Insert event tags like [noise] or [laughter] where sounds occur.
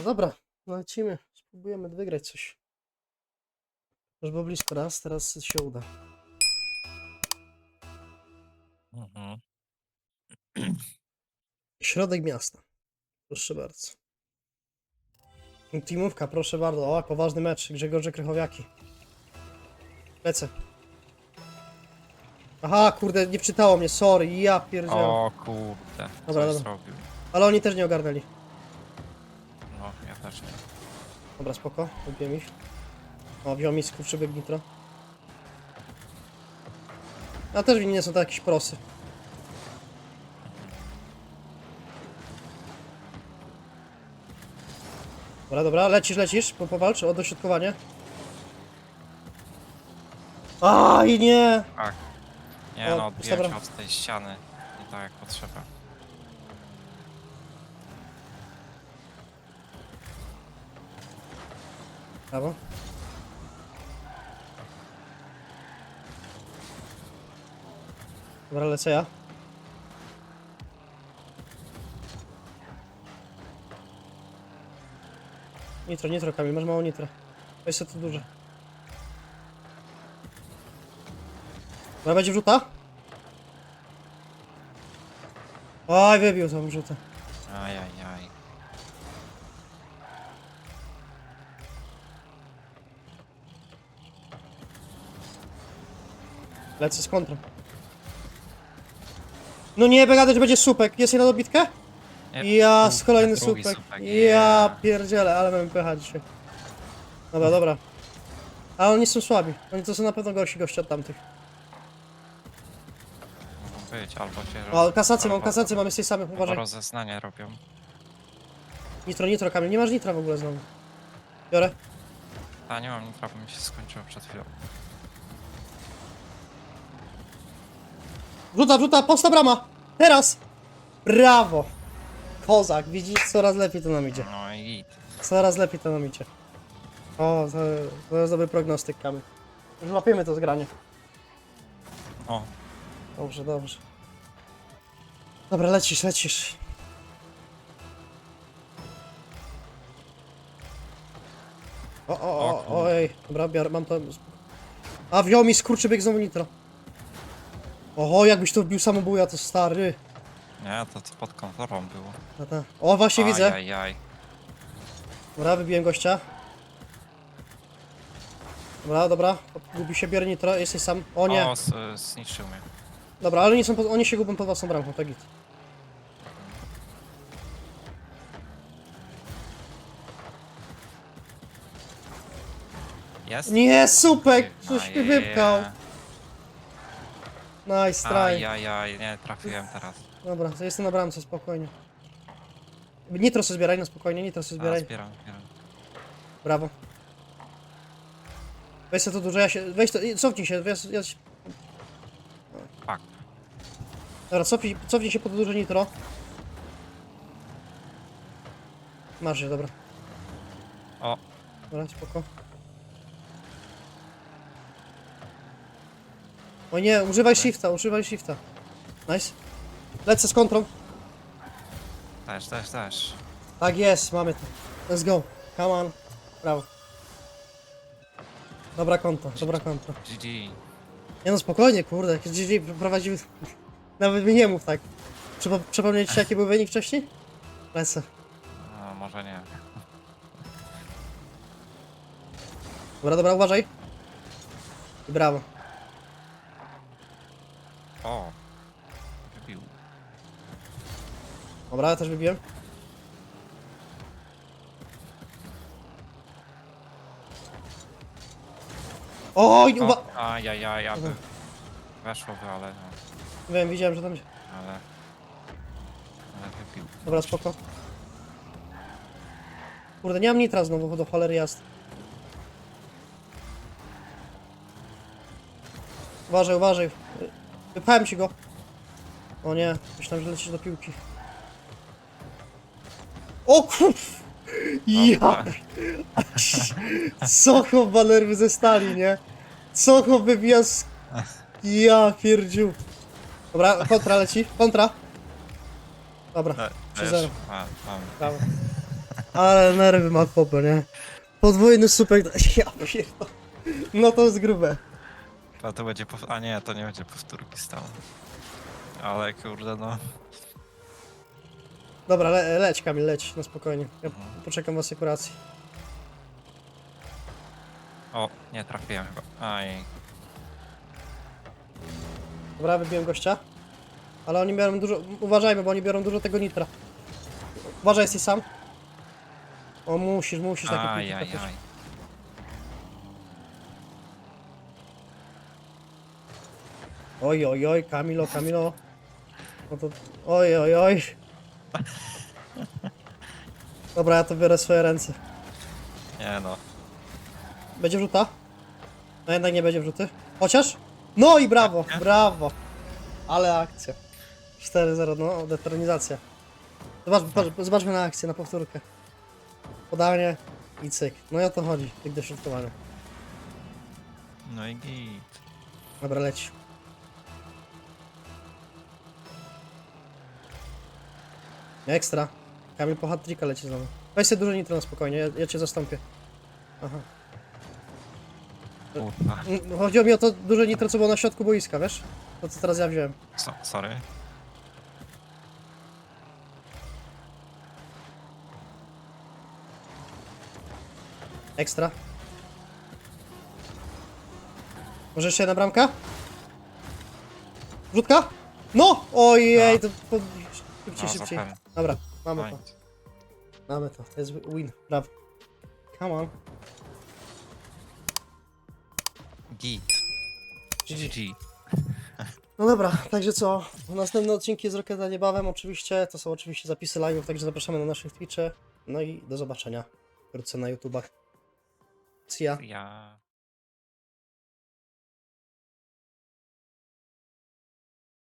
No dobra, lecimy. Spróbujemy wygrać coś. Już było blisko raz, teraz się uda. Mhm. Środek miasta. Proszę bardzo. Teamówka, proszę bardzo. O, poważny mecz. Grzegorze Krychowiaki. Lecę. Aha, kurde, nie wczytało mnie, sorry, ja pierdzielę. O kurde. Dobra, dobra. zrobił. Ale oni też nie ogarnęli. Nie. Dobra, spoko, lubię ich. O, wziął mi skurczybyk nitro. A też nie są to jakieś prosy. Dobra, dobra, lecisz, lecisz, po, powalcz o dośrodkowanie. A i nie! Tak. Nie O, no, odbijać dobra. od tej ściany. Nie tak jak potrzeba. Brawo. Dobra, lecę ja. Nitro, nitro, Kamil, masz mało nitra. Weź to duże. Dobra, będzie wrzuta? Oj, wybił tą wrzutę. Ajajaj. Lecę z kontrą. No nie, Begadę, że będzie supek. Jest jedna dobitkę? Nie, Ja, z kolejny drugi supek. supek, Ja yeah. pierdzielę, ale mamy pecha dzisiaj. Dobra, dobra. A oni są słabi. Oni to są na pewno gorsi goście od tamtych. Mogą być, albo się O, kasację mam, albo- kasację mam, jesteś samych, albo uważaj. rozeznanie robią. Nitro, nitro, Kamil, nie masz nitra w ogóle znowu. Biorę. A nie mam nitra, bo mi się skończyło przed chwilą. Wrzuta, wrzuta, posta brama! Teraz! Brawo! Kozak, widzisz, coraz lepiej to nam idzie. No i git. Coraz lepiej to nam idzie. O, to, to jest dobry prognostyk, Kamil. Już łapiemy to zgranie. O, Dobrze, dobrze. Dobra, lecisz, lecisz. O, o, O o, kurde. ojej. Dobra, biorę, mam to. A, wziął mi skurczybyk znowu nitro. Oho, jakbyś to wbił samobuja, to stary. nie, to co pod kontrolą było. A ta. O, właśnie widzę. Ajajaj. Dobra, wybiłem gościa. Dobra, dobra. Gubi się, biorę nitro, jesteś sam. O nie. O, s- zniszczył mnie. Dobra, ale oni, są, pod- oni się gubią pod własną bramką, tak git. Jest? Nie, supek! Coś mi je, wypchał. Nice try. Ajajaj, nie trafiłem teraz. Dobra, to jestem na bramce, spokojnie. Nitro sobie zbieraj, no spokojnie, nitro sobie A, zbieraj. zbieram, zbieram. Brawo. Weź to dużo, ja się... Weź to, cofnij się, ja, ja się... Fuck. Dobra, cofnij, cofnij się po to duże nitro. Masz je, dobra. O, Dobra, spoko. O nie, używaj shifta, używaj shifta. Nice. Lecę z kontrą. też, też, też. Tak jest, mamy to. Let's go. Come on. Brawo. Dobra konto, dobra konto. GG. Nie no spokojnie, kurde, jak GG prowadził... [laughs] Nawet mi nie mów tak. Przypo przypomnieć ci jaki był wynik wcześniej? Lecę. No, może nie. Dobra, dobra, uważaj. I brawo. O. Wybił. Dobra, ja też wybiłem. Oj, uwa... O, ajajaj, aby weszło by, ale no, Wiem, widziałem, że tam się... ale... Ale wybił. Dobra, spoko. Kurde, nie mam nitra znowu, do cholery jasne. Uważaj, uważaj. Wypchałem ci go. O nie, myślałem, że lecisz do piłki. O kurw! Ja! Co chowa nerwy ze stali, nie? Co chowa wybija z... Ja pierdziu. Dobra, kontra leci, kontra. Dobra, E, 3-0. wiesz, a, mam. brawo. Ale nerwy ma chłopy, nie? Podwójny supek, [laughs] ja pierdolę. No to jest grube. A to będzie pow... A nie, to nie będzie powtórki stało. Ale kurde no. Dobra, le leć Kamil, leć, na spokojnie. Ja poczekam w asekuracji. O, nie trafiłem chyba. Aj. Dobra, wybiłem gościa. Ale oni biorą dużo, uważajmy, bo oni biorą dużo tego nitra. Uważaj, jesteś sam. O, musisz, musisz takie Aj, aj, aj. Oj, oj, oj, Kamilo, Kamilo. No to, oj, oj, oj. Dobra, ja to biorę w swoje ręce. Nie no. Będzie wrzuta? No jednak nie będzie wrzuty. Chociaż? No i brawo, brawo. Ale akcja. 4-0, no, determinacja. Zobacz, zobacz, zobaczmy na akcję, na powtórkę. Podanie i cyk. No i o to chodzi, tych dośrodkowania. No i git. Dobra, leć. Ekstra. Kamil po hat leci znowu. Weź sobie dużo nitro na spokojnie, ja, ja cię zastąpię. Aha. Kurwa. Mm, Chodziło mi o to duże nitro, co było na środku boiska, wiesz? To co teraz ja wziąłem. So, sorry. Ekstra. Może jeszcze jedna bramka? Rzutka? No! Ojej, to... Po... Szybciej, No, szybciej. zapewne. Dobra, mamy to. Fajnie. Mamy to, to jest win. Brawo. Come on. Git. GG. No dobra, także co? Następne odcinki z Rocketa niebawem oczywiście. To są oczywiście zapisy live'ów, także zapraszamy na naszych Twitche. No i do zobaczenia wkrótce na YouTubach. See ya. Ja.